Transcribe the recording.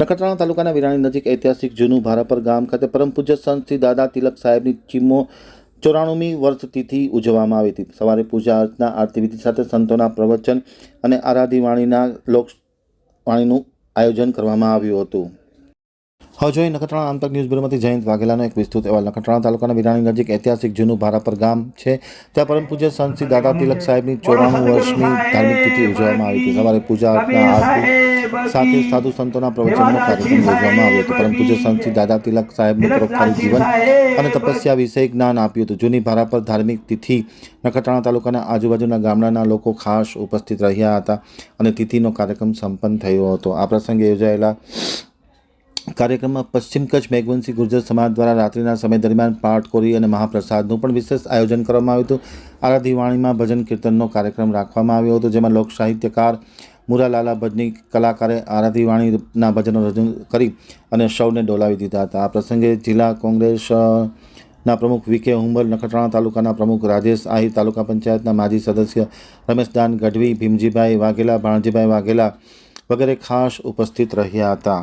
નખત્રાણા તાલુકાના વિરાણી નજીક ઐતિહાસિક જૂનું ભારાપર ગામ ખાતે પરમ પૂજ્ય સંત શ્રી દાદા તિલક સાહેબની ચીમો ચોરાણુમી વર્ષ તિથિ ઉજવવામાં આવી હતી. સવારે પૂજા અર્ચના, આરતી વિધિ સાથે સંતોના પ્રવચન અને આરાધી વાણીના લોક વાણીનું આયોજન કરવામાં આવ્યું હતું. હવે જોઈએ નખત્રાણા આંતક ન્યૂઝ બ્યુરોમાંથી જયંત વાઘેલાનો એક વિસ્તૃત અહેવાલ. નખત્રાણા તાલુકાના વિરાણી નજીક ઐતિહાસિક જૂનું ભારાપર ગામ છે. ત્યાં પરમ પૂજ્ય સંત શ્રી દાદા તિલક સાહેબની ચોરાણું વર્ષની ધાર્મિક તિથિ ઉજવવામાં આવી હતી. સવારે પૂજા અર્ચના, આરતી સાથે સાધુ સંતોના પ્રવચનનો કાર્યક્રમ યોજવામાં આવ્યો હતો. પરમ પૂજ્ય સંત શ્રી દાદા તિલક સાહેબનું પરોપકારી જીવન અને તપસ્યા વિશે જ્ઞાન આપ્યું હતું. જૂની ભારાપર ધાર્મિક તિથિ નખત્રાણા તાલુકાના આજુબાજુના ગામડાના લોકો ખાસ ઉપસ્થિત રહ્યા હતા અને તિથિનો કાર્યક્રમ સંપન્ન થયો હતો. આ પ્રસંગે યોજાયેલા કાર્યક્રમમાં પશ્ચિમ કચ્છ મેઘવંશી ગુર્જર સમાજ દ્વારા રાત્રિના સમય દરમિયાન પાઠ કોરી અને મહાપ્રસાદનું પણ વિશેષ આયોજન કરવામાં આવ્યું હતું. આરાધી વાણીમાં ભજન કીર્તનનો કાર્યક્રમ રાખવામાં આવ્યો હતો, જેમાં લોક સાહિત્યકાર મુરાલાલા ભજની કલાકારે આરાધી વાણીના ભજનો રજૂ કરી અને સૌને ડોલાવી દીધા હતા. આ પ્રસંગે જિલ્લા કોંગ્રેસ ના પ્રમુખ વિકે હુંબલ, નખત્રાણા તાલુકાના પ્રમુખ રાજેશ આહિર, તાલુકા પંચાયતના માજી સદસ્ય રમેશદાન ગઢવી, ભીમજીભાઈ વાઘેલા, ભાણજીભાઈ વાઘેલા વગેરે ખાસ ઉપસ્થિત રહ્યા હતા.